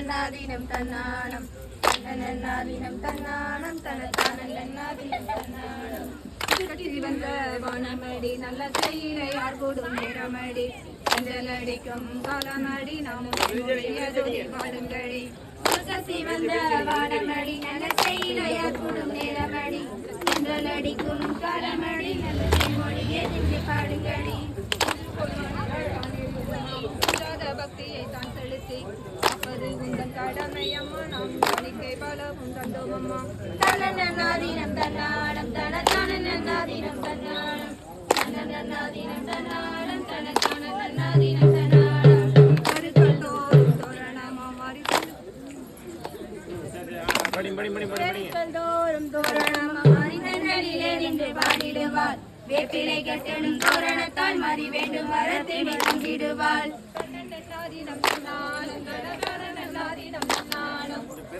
தன்னாதீனம் தன்னானம். தன்னாதீனம் தன்னானம் தனத்தானன்னாதீனம் தன்னானம். கட்டி வந்த வானமடி நல்ல கையில யார் கூடும் நேரமடி அஞ்சலடிக்கும் காலமடி நாமும் பாடுங்கடி. கசி வந்த வானமடி நல்ல கையில யார் கூடும் நேரமடி அஞ்சலடிக்கும் காலமடி நல்ல மொழியே நின்று பாடுங்கடி இல்லாத பக்தியை தான் செலுத்தி அப்பது உந்தன் கடமை அம்மா நாம் காணிக்கை பலவும் அம்மா தன்னாடம் தன்னாடம் தன்னாடம் தோறும் நின்று பாடிடுவாள் வேப்பிலை கட்டணும் தோரணத்தால் மறி வேண்டும் வரத்தினை தங்கிடுவாள் தன்னன்னாதீனம் தன்னாடம் தனதானநன்னாதீனம் தன்னாடம் தன்னன்னாதீனம் தன்னாடம் தனதானநன்னாதீனம் தன்னாடம் சுற்றி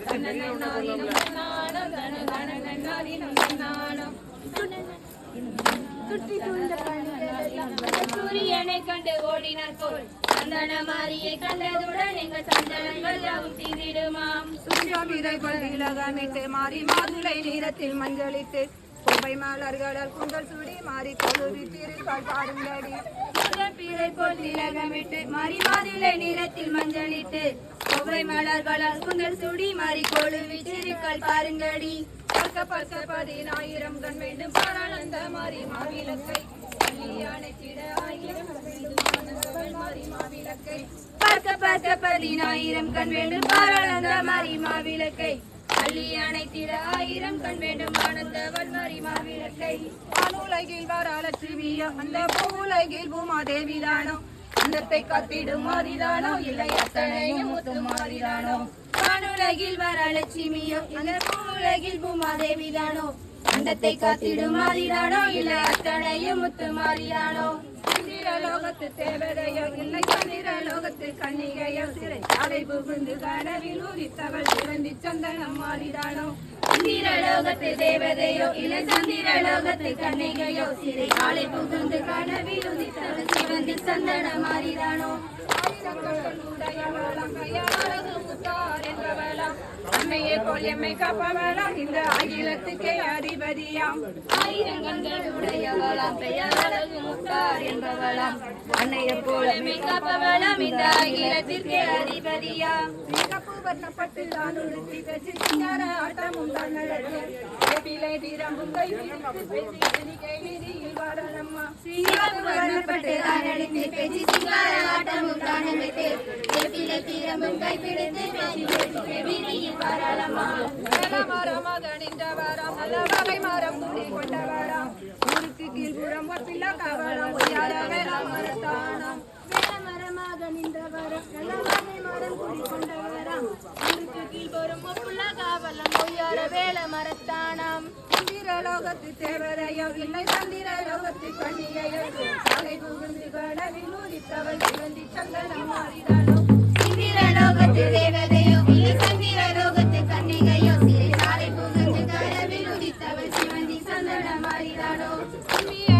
சூழ்ந்த கண்களெல்லாம் சூரியனை கண்டு ஓடினார் போல் சந்தன மாரியை கண்டதுடன் எங்கள் சந்தனங்கள் யாவும் தீர்ந்திடுமாம் சுஞ்சபிரை பல்விலகமிட்டு மாறி மாதுளை நீரத்தில் மஞ்சளிட்டு கொம்பை மலர்களால் குண்டல் சுடி மாறி தொழுவி திருக்கால் பாடுங்கடி பீரை போல் நிலகமிட்டு மாறி மாதிலை நிறத்தில் மஞ்சளிட்டு கொவ்வை மலர்களால் குந்தல் சுடி மாறி கொழுவி சிறுக்கள் பாருங்கடி. பக்க பக்க பதினாயிரம் கண் வேண்டும் பாராளந்த மாறி மாவிளக்கை. பார்க்க பார்க்க பதினாயிரம் கண் வேண்டும் பாராளந்த மாறி மாவிளக்கை. அள்ளி அனைத்திட ஆயிரம் கண் வேண்டும் ஆனந்தவள் மாறி மாவிளக்கை. வானுலகில் வரலட்சுமியோ அந்த பூவுலகில் பூமாதேவிதானோ அந்தத்தை காத்திடும் மாறிதானோ இல்லை அத்தனையும் முத்து மாதிரிதானோ வானுலகில் வரலட்சுமியோ அந்த பூவுலகில் பூமாதேவிதானோ அண்டத்தை காத்திடும் மாறிதானோ இல்லை அத்தனையும் முத்து மாறிதானோ சந்திரலோகத்து தேவதையோ இல்லை சந்திரலோகத்து கன்னிகையோ. சிறை சாலை புகுந்து கடவில் உரித்தவள் சிறந்தி சந்தனம் மாறிதானோ. சந்திரலோகத்து தேவதையோ இல்லை சந்திரலோகத்து கண்ணிகையோ சிறை காலை புகுந்து கடவில் உதித்தவள் சிவந்தி சந்தனம் மாறிதானோ. உடையவளாம் போல் எம்மை காப்பவளாம் இந்த அகிலத்துக்கே அதிபதியாம். ஆயிரங்கண்கள் உடையவளாம் பெயர் அழகு முத்தார் என்பவளாம் அன்னையை போல காப்பவளாம் இந்த அகிலத்திற்கே அதிபதியாம் சிங்கப்பூ வர்ணப்பட்டு தான் உடுத்தி சிங்கார ஆட்டமும் தான் வேப்பிலை தீரம்பும் கை பிடித்து பேசி சிங்கப்பூ வர்ணப்பட்டு தான் அடித்து பேசி சிங்கார ஆட்டமும் தானமிட்டு வேப்பிலை தீரமும் கைப்பிடித்து பேசி பேசி வீதியில் பாராளமா மரமாக நின்றவராம் நல்ல வகை மரம் கூடி கொண்டவராம். கீழ்புறம் ஒப்பில்லா கவலம் ஒய்யார வேளாண் மரத்தானாம் வேல மரமாக நின்றவரம் நல்ல வகை மரம் கூடி கொண்டவராம் ஊருக்கு கீழ் வரும் ஒப்புள்ள காவலம் ஒய்யார வேல மரத்தானாம் சந்திரலோகத்து தேவதையோ இல்லை சந்திரலோகத்து கண்ணிகையோ சாலை புகுந்து கடலில் உதித்தவள் சிவந்தி சந்தனம் இல்லை হরিদারো তুমি